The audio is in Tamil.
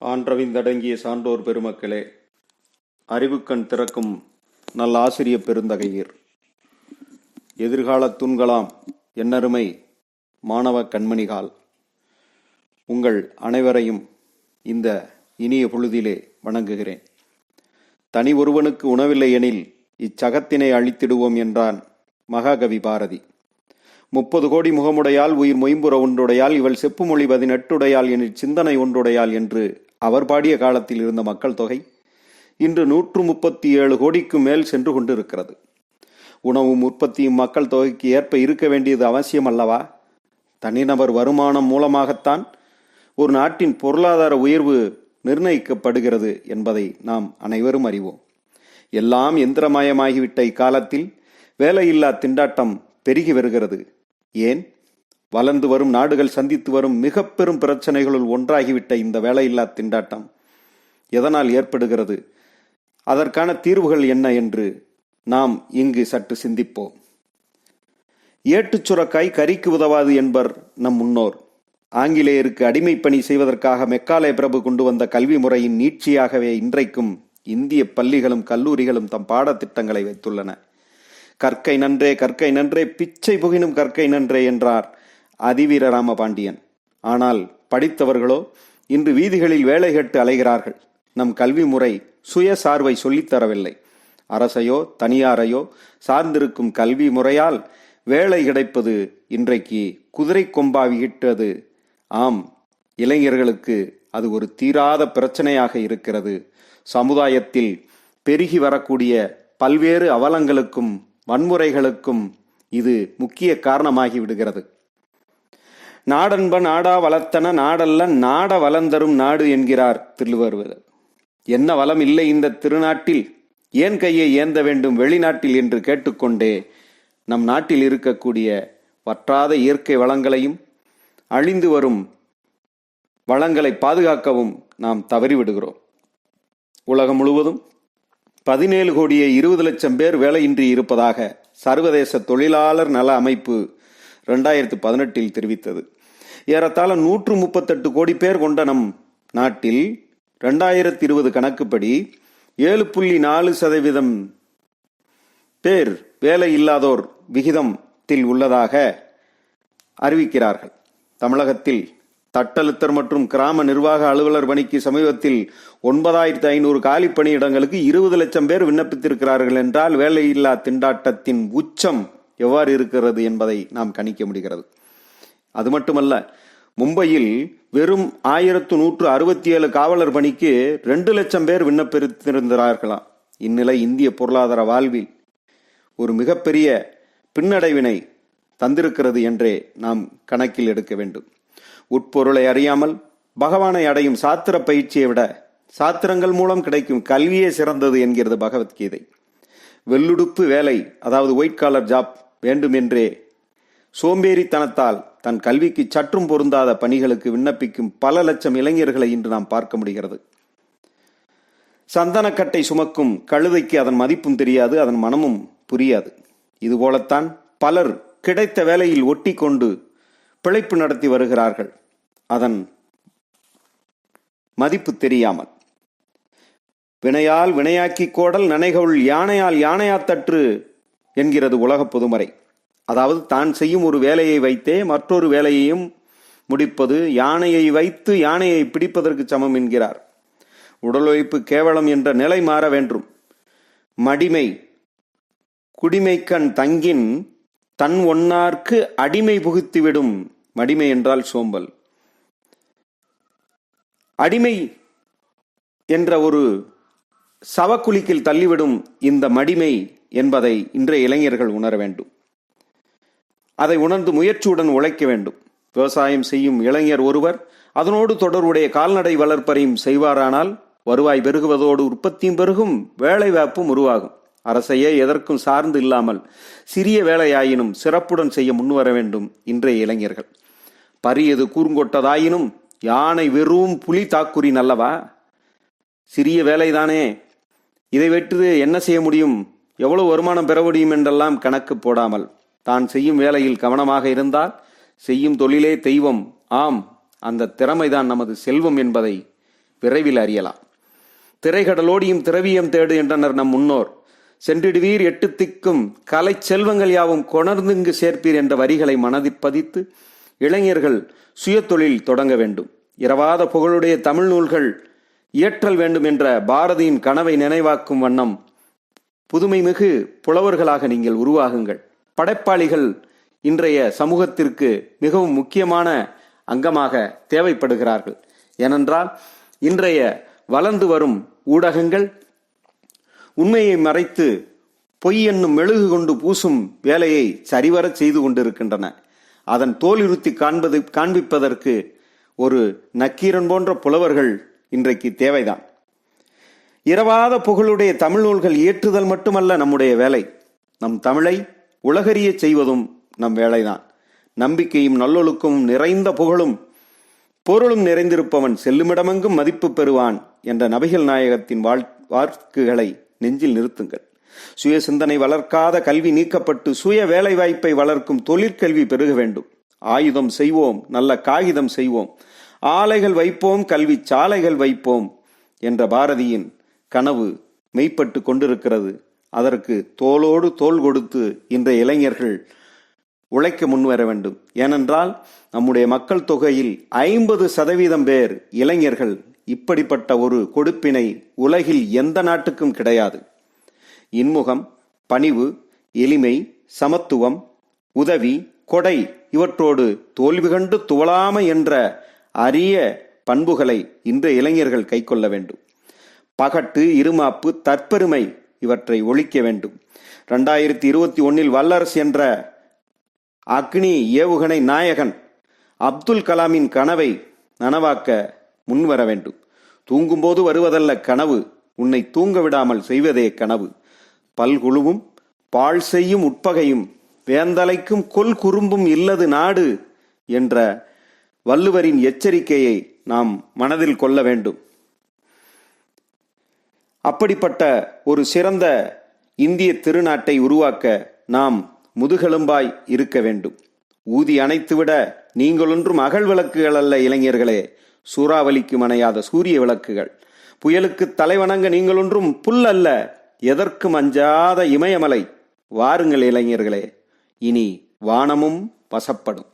ஆன்றவிந்தடங்கிய சான்றோர் பெருமக்களே அறிவுக்கண் திறக்கும் நல்ல ஆசிரிய பெருந்தகையீர். எதிர்காலத் தூண்களாம் என்னருமை மாணவ கண்மணிகால். உங்கள் அனைவரையும் இந்த இனிய பொழுதிலே வணங்குகிறேன். தனி ஒருவனுக்கு உணவில்லை எனில் இச்சகத்தினை அழித்திடுவோம் என்றான் மகாகவி பாரதி. முப்பது கோடி முகமுடையால் உயிர் மொயம்புற ஒன்றுடையால் இவள் செப்பு மொழி பதினெட்டுடையால் எனில் சிந்தனை ஒன்றுடையால் என்று அவர் பாடிய காலத்தில் இருந்த மக்கள் தொகை இன்று நூற்று முப்பத்தி ஏழு கோடிக்கு மேல் சென்று கொண்டிருக்கிறது. உணவும் உற்பத்தியும் மக்கள் தொகைக்கு ஏற்ப இருக்க வேண்டியது அவசியம் அல்லவா? தனிநபர் வருமானம் மூலமாகத்தான் ஒரு நாட்டின் பொருளாதார உயர்வு நிர்ணயிக்கப்படுகிறது என்பதை நாம் அனைவரும் அறிவோம். எல்லாம் எந்திரமயமாகிவிட்ட இக்காலத்தில் வேலையில்லா திண்டாட்டம் பெருகி வருகிறது. ஏன்? வளர்ந்து வரும் நாடுகள் சந்தித்து வரும் மிக பெரும் பிரச்சனைகளுள் ஒன்றாகிவிட்ட இந்த வேலையில்லா திண்டாட்டம். எதனால் ஏற்படுகிறது? அதற்கான தீர்வுகள் என்ன என்று நாம் இங்கு சற்று சிந்திப்போம். ஏட்டுச் சுரக்காய் கறிக்கு உதவாது என்பர் நம் முன்னோர். ஆங்கிலேயருக்கு அடிமைப்பணி செய்வதற்காக மெக்காலே பிரபு கொண்டு வந்த கல்வி முறையின் நீட்சியாகவே இன்றைக்கும் இந்திய பள்ளிகளும் கல்லூரிகளும் தம் பாடத்திட்டங்களை வைத்துள்ளன. கற்கை நன்றே கற்கை நன்றே பிச்சை புகினும் கற்கை நன்றே என்றார் அதிவீர ராமபாண்டியன் ஆனால் படித்தவர்களோ இன்று வீதிகளில் வேலை கட்டு அலைகிறார்கள். நம் கல்வி முறை சுயசார்பை சொல்லித்தரவில்லை அரசையோ தனியாரையோ சார்ந்திருக்கும் கல்வி முறையால் வேலை கிடைப்பது இன்றைக்கு குதிரை கொம்பாவிட்டது ஆம் இளைஞர்களுக்கு அது ஒரு தீராத பிரச்சனையாக இருக்கிறது. சமுதாயத்தில் பெருகி வரக்கூடிய பல்வேறு அவலங்களுக்கும் வன்முறைகளுக்கும் இது முக்கிய காரணமாகி விடுகிறது. நாடன்ப நாடா வளர்த்தன நாடல்ல நாட வளர்ந்தரும் நாடு என்கிறார் திருவள்ளுவர் என்ன வளம் இல்லை இந்த திருநாட்டில்? ஏன் கையை ஏந்த வேண்டும் வெளிநாட்டில் என்று கேட்டுக்கொண்டே நம் நாட்டில் இருக்கக்கூடிய வற்றாத இயற்கை வளங்களையும் அழிந்து வரும் வளங்களை பாதுகாக்கவும் நாம் தவறிவிடுகிறோம். உலகம் முழுவதும் பதினேழு கோடியே இருபது லட்சம் பேர் வேலையின்றி இருப்பதாக சர்வதேச தொழிலாளர் நல அமைப்பு ரெண்டாயிரத்து பதினெட்டில் தெரிவித்தது. ஏறத்தாழ நூற்று முப்பத்தெட்டு கோடி பேர் கொண்ட நம் நாட்டில் ரெண்டாயிரத்தி இருபது கணக்குப்படி ஏழு புள்ளி நாலு சதவீதம் பேர் வேலை இல்லாதோர் விகிதத்தில் உள்ளதாக அறிவிக்கிறார்கள். தமிழகத்தில் தட்டழுத்தர் மற்றும் கிராம நிர்வாக அலுவலர் பணிக்கு சமீபத்தில் ஒன்பதாயிரத்தி ஐநூறு காலி பணியிடங்களுக்கு இருபது லட்சம் பேர் விண்ணப்பித்திருக்கிறார்கள் என்றால் வேலையில்லா திண்டாட்டத்தின் உச்சம் எவ்வாறு இருக்கிறது என்பதை நாம் கணிக்க முடிகிறது. அது மட்டுமல்ல மும்பையில் வெறும் ஆயிரத்து நூற்று அறுபத்தி ஏழு காவலர் பணிக்கு ரெண்டு லட்சம் பேர் விண்ணப்பித்திருந்தார்களாம் இந்நிலை இந்திய பொருளாதார வாழ்வில் ஒரு மிகப்பெரிய பின்னடைவினை தந்திருக்கிறது என்றே நாம் கணக்கில் எடுக்க வேண்டும். உட்பொருளை அறியாமல் பகவானை அடையும் சாத்திர பயிற்சியை விட சாத்திரங்கள் மூலம் கிடைக்கும் கல்வியே சிறந்தது என்கிறது பகவத்கீதை. வெள்ளுடுப்பு வேலை அதாவது ஒயிட் காலர் ஜாப் வேண்டுமென்றே சோம்பேறித்தனத்தால் தன் கல்விக்கு சற்றும் பொருந்தாத பணிகளுக்கு விண்ணப்பிக்கும் பல லட்சம் இளைஞர்களை இன்று நாம் பார்க்க முடிகிறது. சந்தனக்கட்டை சுமக்கும் கழுதைக்கு அதன் மதிப்பும் தெரியாது அதன் மனமும் புரியாது. இதுபோலத்தான் பலர் கிடைத்த வேலையில் ஒட்டி கொண்டு பிழைப்பு நடத்தி வருகிறார்கள். அதன் மதிப்பு தெரியாமல். வினையால் வினையாக்கி கோடல் நனைகவுள் யானையால் யானையாத்தற்று என்கிறது உலக பொதுமறை. அதாவது தான் செய்யும் ஒரு வேலையை வைத்தே மற்றொரு வேலையையும் முடிப்பது யானையை வைத்து யானையை பிடிப்பதற்கு சமம் என்கிறார். உடல் உழைப்பு கேவலம் என்ற நிலை மாற வேண்டும். மடிமை குடிமைக்கண் தங்கின் தன் ஒன்னார்க்கு அடிமை புகுத்திவிடும். மடிமை என்றால் சோம்பல். அடிமை என்ற ஒரு சவக்குலிக்கில் தள்ளிவிடும் இந்த மடிமை என்பதை இன்றைய இளைஞர்கள் உணர வேண்டும். அதை உணர்ந்து முயற்சியுடன் உழைக்க வேண்டும். விவசாயம் செய்யும் இளைஞர் ஒருவர் அதனோடு தொடர்புடைய கால்நடை வளர்ப்பறையும் செய்வாரானால் வருவாய் பெருகுவதோடு உற்பத்தியும் பெருகும் வேலைவாய்ப்பும் உருவாகும். அரசையே எதற்கும் சார்ந்து இல்லாமல் சிறிய வேலையாயினும் சிறப்புடன் செய்ய முன்வர வேண்டும் இன்றைய இளைஞர்கள். பரியது கூர்ங்கொட்டதாயினும் யானை வெறும் புலி தாக்குறி நல்லவா சிறிய வேலைதானே. இதை வெற்று என்ன செய்ய முடியும்? எவ்வளவு வருமானம் பெற முடியும் என்றெல்லாம் கணக்கு போடாமல். தான் செய்யும் வேலையில் கவனமாக இருந்தால் செய்யும் தொழிலே தெய்வம். ஆம் அந்த திறமைதான் நமது செல்வம் என்பதை விரைவில் அறியலாம். திரைகடலோடியும் திரவியம் தேடு என்றனர் நம் முன்னோர். சென்றிடுவீர் எட்டு திக்கும் கலை செல்வங்கள் யாவும் கொணர்ந்துங்கு சேர்ப்பீர் என்ற வரிகளை மனதில் பதித்து இளைஞர்கள் சுயத்தொழில் தொடங்க வேண்டும். இரவாத புகழுடைய தமிழ் நூல்கள் இயற்றல் வேண்டும் என்ற பாரதியின் கனவை நினைவாக்கும் வண்ணம் புதுமைமிகு புலவர்களாக நீங்கள் உருவாகுங்கள். படைப்பாளிகள் இன்றைய சமூகத்திற்கு மிகவும் முக்கியமான அங்கமாக தேவைப்படுகிறார்கள். ஏனென்றால் இன்றைய வளர்ந்து வரும் ஊடகங்கள் உண்மையை மறைத்து பொய் என்னும் மெழுகு கொண்டு பூசும் வேலையை சரிவரச் செய்து கொண்டிருக்கின்றன. அதன் தோலிருத்தி காண்பது காண்பிப்பதற்கு ஒரு நக்கீரன் போன்ற புலவர்கள் இன்றைக்கு தேவைதான். இரவாத புகழுடைய தமிழ் நூல்கள் இயற்றுதல் மட்டுமல்ல நம்முடைய வேலை. நம் தமிழை உலகறிய செய்வதும் நம் வேலைதான். நம்பிக்கையும் நல்லொழுக்கமும் நிறைந்த புகழும் பொருளும் நிறைந்திருப்பவன் செல்லுமிடமெங்கும் மதிப்பு பெறுவான் என்ற நபிகள் நாயகத்தின் வாழ் வாக்குகளை நெஞ்சில் நிறுத்துங்கள். சுய சிந்தனை வளர்க்காத கல்வி நீக்கப்பட்டு சுய வேலைவாய்ப்பை வளர்க்கும் தொழிற்கல்வி பெருக வேண்டும். ஆயுதம் செய்வோம் நல்ல காகிதம் செய்வோம் ஆலைகள் வைப்போம் கல்வி சாலைகள் வைப்போம் என்ற பாரதியின் கனவு மெய்ப்பட்டு கொண்டிருக்கிறது அதற்கு தோளோடு தோள் கொடுத்து இன்றைய இளைஞர்கள் உழைக்க முன்வர வேண்டும். ஏனென்றால் நம்முடைய மக்கள் தொகையில் ஐம்பது சதவீதம் பேர் இளைஞர்கள் இப்படிப்பட்ட ஒரு கொடுப்பினை உலகில் எந்த நாட்டுக்கும் கிடையாது. இன்முகம் பணிவு எளிமை சமத்துவம் உதவி கொடை இவற்றோடு தோல்வி கண்டு துவளாமை என்ற அரிய பண்புகளை இன்றைய இளைஞர்கள் கைக்கொள்ள வேண்டும். பகட்டு இருமாப்பு தற்பெருமை இவற்றை ஒழிக்க வேண்டும். ரெண்டாயிரத்தி இருபத்தி ஒன்னில் வல்லரசு என்ற அக்னி ஏவுகணை நாயகன் அப்துல் கலாமின் கனவை நனவாக்க முன்வர வேண்டும். தூங்கும்போது வருவதல்ல கனவு உன்னை தூங்க விடாமல் செய்வதே கனவு. பல்குழுவும் பால் செய்யும் உட்பகையும் வேந்தலைக்கும் கொல் குறும்பும் இல்லது நாடு என்ற வள்ளுவரின் எச்சரிக்கையை நாம் மனதில் கொள்ள வேண்டும். அப்படிப்பட்ட ஒரு சிறந்த இந்திய திருநாட்டை உருவாக்க நாம் முதுகெலும்பாய் இருக்க வேண்டும். ஊதி அணைத்துவிட நீங்களொன்றும் அகல் விளக்குகள் அல்ல இளைஞர்களே. சூறாவளிக்கு மணையாத சூரிய விளக்குகள். புயலுக்கு தலைவணங்க நீங்களொன்றும் புல் அல்ல எதற்கும் அஞ்சாத இமயமலை. வாருங்கள் இளைஞர்களே இனி வானமும் வசப்படும்